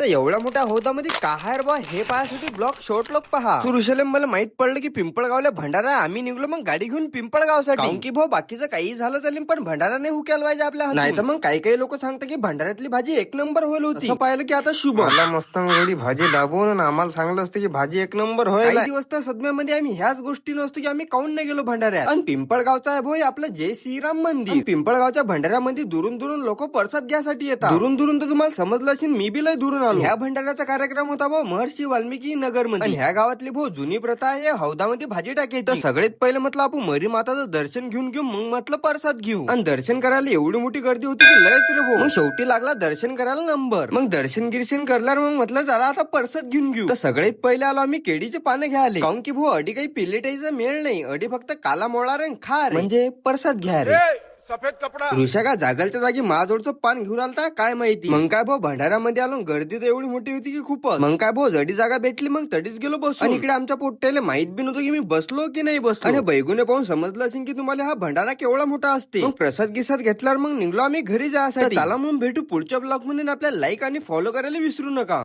तर एवढ्या मोठ्या हौदामध्ये काय बा हे पाहायसाठी ब्लॉक शॉर्ट लोक पहा. सुरुशले मला माहीत पडलं की पिंपळगावला भंडारा. आम्ही निघलो मग गाडी घेऊन पिंपळगावसाठी. की भाऊ बाकीचं काही झालं चालेल पण भंडारा नाही हुक्याला पाहिजे आपल्या नाही तर मग काही काही लोक सांगतात की भंडाऱ्यातली भाजी एक नंबर होईल होती. पाहिलं की आता शुभ. मला मस्त भाजी दाबवून आणि आम्हाला सांगलं असतं की भाजी एक नंबर होईल. दिवस तर सदम्यामध्ये आम्ही ह्याच गोष्टी नसतो की आम्ही काऊन नाही गेलो भंडाऱ्यात? आणि पिंपळगावचा आहे भाऊ आपलं जय श्रीराम मंदिर. पिंपळगावच्या भंडाऱ्यामध्ये दुरून दुरून लोक प्रसाद घ्यासाठी येतात. दुरून दुरून तर तुम्हाला समजलं असेल मी बी लय दुरून आलो. ह्या भंडाऱ्याचा कार्यक्रम होता भाऊ महर्षी वाल्मिकी नगरमध्ये आणि ह्या गावातली भाऊ जुनी प्रथा आहे हौदामध्ये भाजी टाकायची. तर सगळ्यात पहिले म्हटलं आपण मरी माताचं दर्शन घेऊन घेऊ मग म्हटलं प्रसाद घेऊ. आणि दर्शन करायला एवढी मोठी गर्दी होती की लयच रे भाऊ. मग शेवटी लागला दर्शन करायला नंबर. मग दर्शन गिर्शन करल्यावर मग म्हटलं चला आता प्रसाद घेऊन घेऊ. तर सगळ्यात पहिले आलो आम्ही केळीचे पानं घ्यायला. काऊन की भाऊ अडी काही पिलेटाईचा मेळ नाही. अडी फक्त काला मोळा रे खा रे. म्हणजे प्रसाद घ्या रे. सफेद कपड़ा. ऋषा का जागलच्या जागी माझोडचं पान घेऊन आलता? काय माहिती? मग काय भाऊ भंडाऱ्यामध्ये आलो गर्दी तर एवढी मोठी होती की खूपच. मग काय भाऊ जडी जागा भेटली मग तडीच गेलो बसलो आणि इकडे आमच्या पोट्याला माहीत बी नव्हतं की मी बसलो की नाही बसलो. आणि बैगुने पाहून समजलं असेल की तुम्हाला हा भंडारा केवढा मोठा असते. मग प्रसाद गिसाद घेतल्यावर मग निघलो आम्ही घरी जायसाठी. चला मग भेटू पुढच्या ब्लॉगमध्ये आपल्याला लाईक आणि फॉलो करायला विसरू नका.